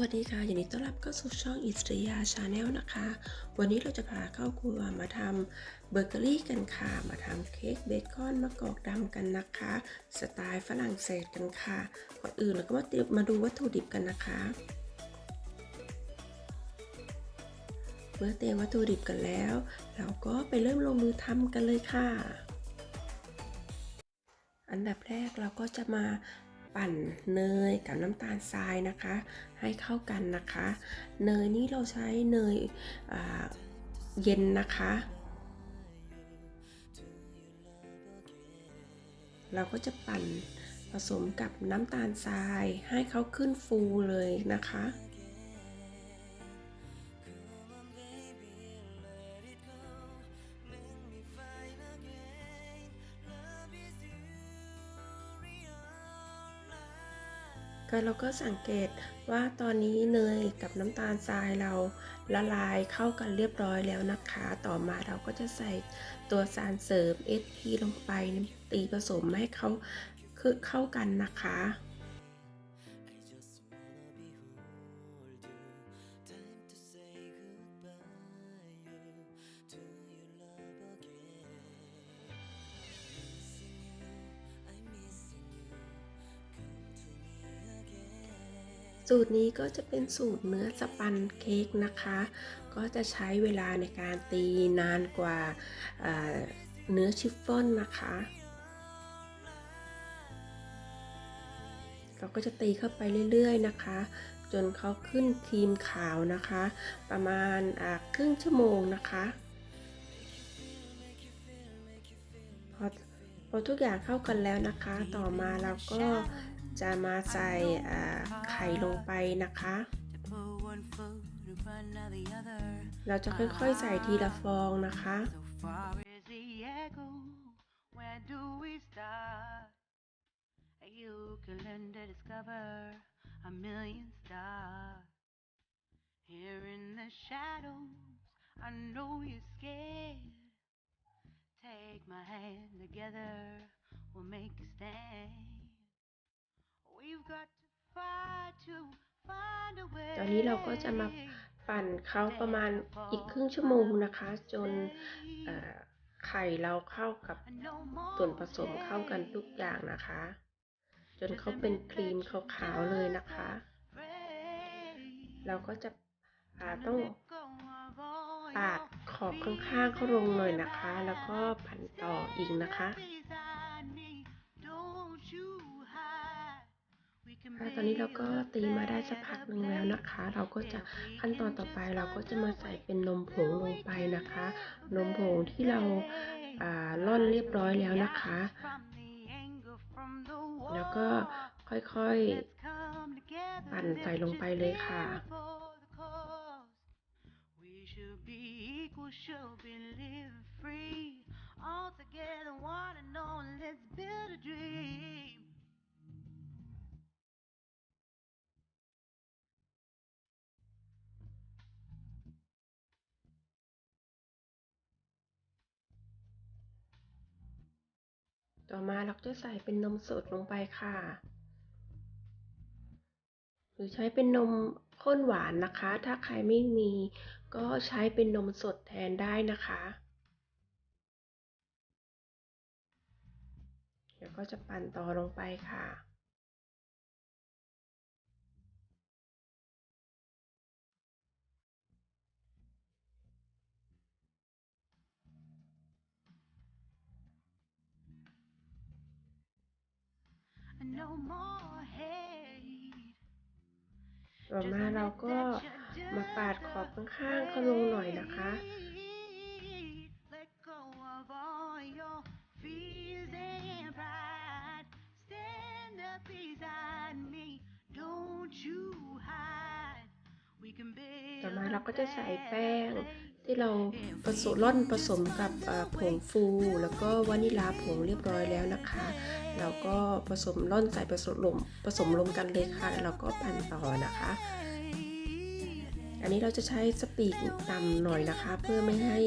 วัสดีค่ะยินดีต้อนรับเข้าสู่ช่องอิสริยาชาแนลนะคะ วันนี้เราจะพาเข้าครัวมาทำเบเกอรี่กันค่ะ มาทำเค้กเบคอนมะกอกดำกันนะคะ สไตล์ฝรั่งเศสกันค่ะ ก่อนอื่นเราก็มาเตรียมมาดูวัตถุดิบกันนะคะเมื่อเตรียมวัตถุดิบกันแล้ว เราก็ไปเริ่มลงมือทำกันเลยค่ะ อันดับแรกเราก็จะมา ปั่นเนยกับน้ำตาลทรายนะคะ ให้เข้ากันนะคะ เนยนี้เราใช้เนยเย็นนะคะ เราก็จะปั่นผสมกับน้ำตาลทรายให้เขาขึ้นฟูเลยนะคะ ก็เราก็สังเกตว่าตอนนี้เนยกับน้ำตาลทรายเราละลายเข้ากันเรียบร้อยแล้วนะคะ ต่อมาเราก็จะใส่ตัวสารเสริม SP ลงไปตีผสมให้เขาคือเข้ากันนะคะ สูตรนี้ก็จะเป็นสูตรเนื้อสปันเค้กนะคะ ก็จะใช้เวลาในการตีนานกว่าเนื้อชิฟฟ่อนนะคะ เราก็จะตีเข้าไปเรื่อยๆนะคะ จนเขาขึ้นครีมขาวนะคะ ประมาณครึ่งชั่วโมงนะคะพอพอทุกอย่างเข้ากันแล้วนะคะ ต่อมาเราก็ จะมาใส่ไข่ลงไปนะคะ เราจะค่อยๆใส่ทีละฟองนะคะ You can learn to discover a million stars. Here in the shadows, I know you're scared. Take my hand together, we'll make a stand. ตอนนี้เราก็จะมาปั่นเขาประมาณอีกครึ่งชั่วโมงนะคะ จนไข่เราเข้ากับส่วนผสมเข้ากันทุกอย่างนะคะ จนเขาเป็นครีมขาวๆเลยนะคะ เราก็จะต้องปาดขอบข้างๆเขาลงหน่อยนะคะ แล้วก็ปั่นต่ออีกนะคะ ตอนนี้เราก็ตีมาได้สักพักหนึ่งแล้วนะคะ เราก็จะขั้นตอนต่อไปเราก็จะมาใส่เป็นนมผงลงไปนะคะ นมผงที่เราล่อนเรียบร้อยแล้วนะคะ แล้วก็ค่อยๆปั่นใส่ลงไปเลยค่ะ Should be living free all together, one and all. Let's build a dream. ต่อมาเราจะใส่เป็นนมสดลงไปค่ะ หรือใช้เป็นนมข้นหวานนะคะ ถ้าใครไม่มีก็ใช้เป็นนมสดแทนได้นะคะเดี๋ยวก็จะปั่นต่อลงไปค่ะ ต่อมาเราก็มาปาดขอบข้างๆเขาลงหน่อยนะคะ Let go of all your fears and pride. Stand up beside me. Don't you hide. We can ต่อ build มา a เราก็จะใส่แป้ง place. ที่เราผสมร่อนผสมกับผงฟูแล้วก็วานิลาผงเรียบร้อยแล้วนะคะ เราก็ผสมร่อนใส่ผสมลมผสมลงกันเลยค่ะแล้วเราก็ปั่นต่อนะคะ อันนี้เราจะใช้สปีดต่ำหน่อยนะคะ เพื่อไม่ให้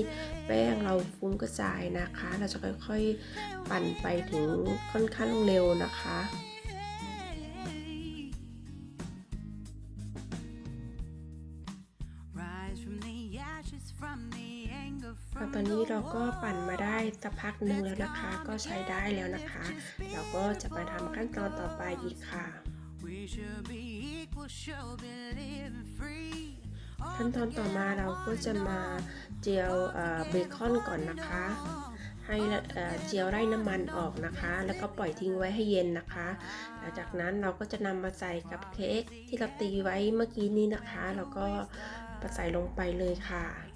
แป้งเราฟุ้งกระจายนะคะ เราจะค่อยๆปั่นไปถึงค่อนข้างเร็วนะคะ นี้เราก็ปั่นมาได้สักพักหนึ่งแล้วนะคะ ก็ใช้ได้แล้วนะคะ เราก็จะมาทำขั้นตอนต่อไปอีกค่ะ ขั้นตอนต่อมาเราก็จะมาเจียวเบคอนก่อนนะคะ ให้เจียวไล่น้ำมันออกนะคะ แล้วก็ปล่อยทิ้งไว้ให้เย็นนะคะ หลังจากนั้นเราก็จะนำมาใส่กับเค้กที่เราตีไว้เมื่อกี้นี้นะคะ แล้วก็ใส่ลงไปเลยค่ะ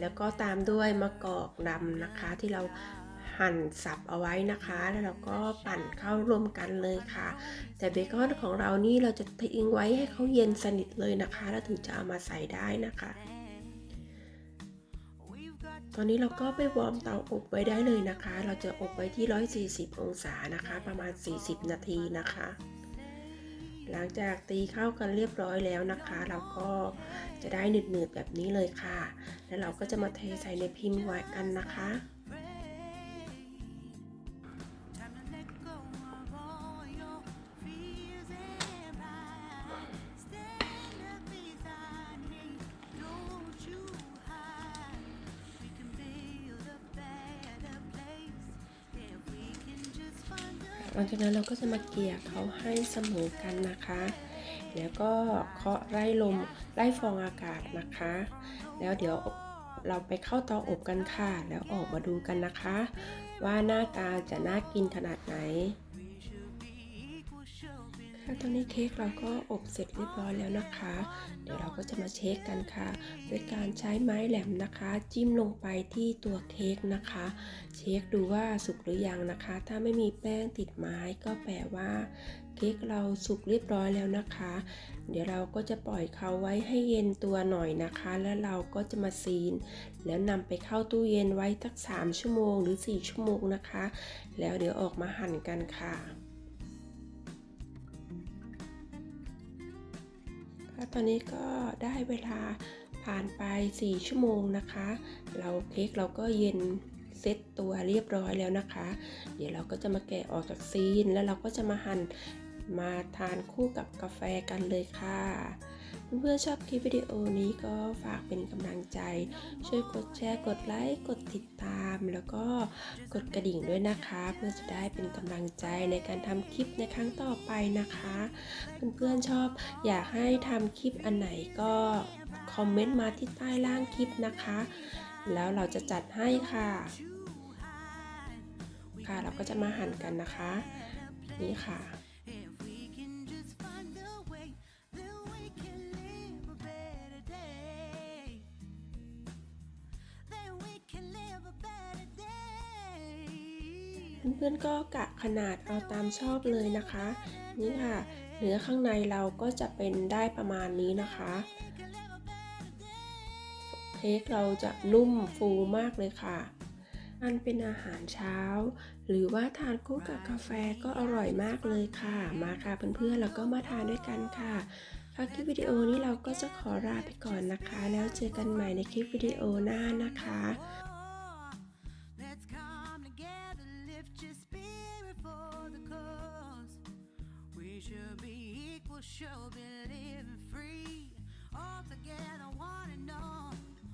แล้วก็ตามด้วยมะกอกดำนะคะ ที่เราหั่นสับเอาไว้นะคะ แล้วเราก็ปั่นเข้ารวมกันเลยค่ะ แต่เบคอนของเรานี่เราจะทิ้งไว้ให้เขาเย็นสนิทเลยนะคะ แล้วถึงจะเอามาใส่ได้นะคะ ตอนนี้เราก็ไปวอร์มเตาอบไว้ได้เลยนะคะ เราจะอบไว้ที่ 140 องศานะคะ ประมาณ 40 นาทีนะคะ หลังจากตีเข้ากันเรียบร้อยแล้วนะคะ เราก็จะได้หนืดๆแบบนี้เลยค่ะ แล้วเราก็จะมาเทใส่ในพิมพ์ไว้กันนะคะ หลังจากนั้นเราก็จะมาเกลี่ยเขาให้เสมอกันนะคะ แล้วก็เคาะไล่ลมไล่ฟองอากาศนะคะ แล้วเดี๋ยวเราไปเข้าเตาอบกันค่ะ แล้วออกมาดูกันนะคะ ว่าหน้าตาจะน่ากินขนาดไหน ค่ะตอนนี้เค้กเราก็อบเสร็จเรียบร้อยแล้วนะคะ เดี๋ยวเราก็จะมาเช็คกันค่ะ ด้วยการใช้ไม้แหลมนะคะ จิ้มลงไปที่ตัวเค้กนะคะ เช็คดูว่าสุกหรือยังนะคะ ถ้าไม่มีแป้งติดไม้ก็แปลว่าเค้กเราสุกเรียบร้อยแล้วนะคะ เดี๋ยวเราก็จะปล่อยเขาไว้ให้เย็นตัวหน่อยนะคะ แล้วเราก็จะมาซีน แล้วนำไปเข้าตู้เย็นไว้สัก 3 ชั่วโมงหรือ 4 ชั่วโมงนะคะ แล้วเดี๋ยวออกมาหั่นกันค่ะ ตอนนี้ก็ได้เวลาผ่านไป 4 ชั่วโมงนะคะ เราเค้กเราก็เย็นเซ็ตตัวเรียบร้อยแล้วนะคะ เดี๋ยวเราก็จะมาแกะออกจากซีน แล้วเราก็จะมาหั่นมาทานคู่กับกาแฟกันเลยค่ะ เพื่อนๆชอบคลิปวิดีโอนี้ก็ฝากเป็นกำลังใจ ช่วยกดแชร์กดไลค์กดติดตาม แล้วก็กดกระดิ่งด้วยนะคะเพื่อจะได้เป็นกำลังใจในการทำคลิปในครั้งต่อไปนะคะเพื่อนๆชอบอยากให้ทำคลิปอันไหนก็คอมเมนต์มาที่ใต้ล่างคลิปนะคะ แล้วเราจะจัดให้ค่ะ ค่ะเราก็จะมาหั่นกันนะคะ นี่ค่ะ เพื่อนๆก็กะขนาดเอาตามชอบเลยนะคะ นี่ค่ะ เนื้อข้างในเราก็จะเป็นได้ประมาณนี้นะคะเค้กเราจะนุ่มฟูมากเลยค่ะทานเป็นอาหารเช้า หรือว่าทานคู่กับกาแฟก็อร่อยมากเลยค่ะ มาค่ะเพื่อนๆแล้วก็มาทานด้วยกันค่ะค่ะคลิปวิดีโอนี้เราก็จะขอลาไปก่อนนะคะ แล้วเจอกันใหม่ในคลิปวิดีโอหน้านะคะ be equal, should be living free. All together, one and all.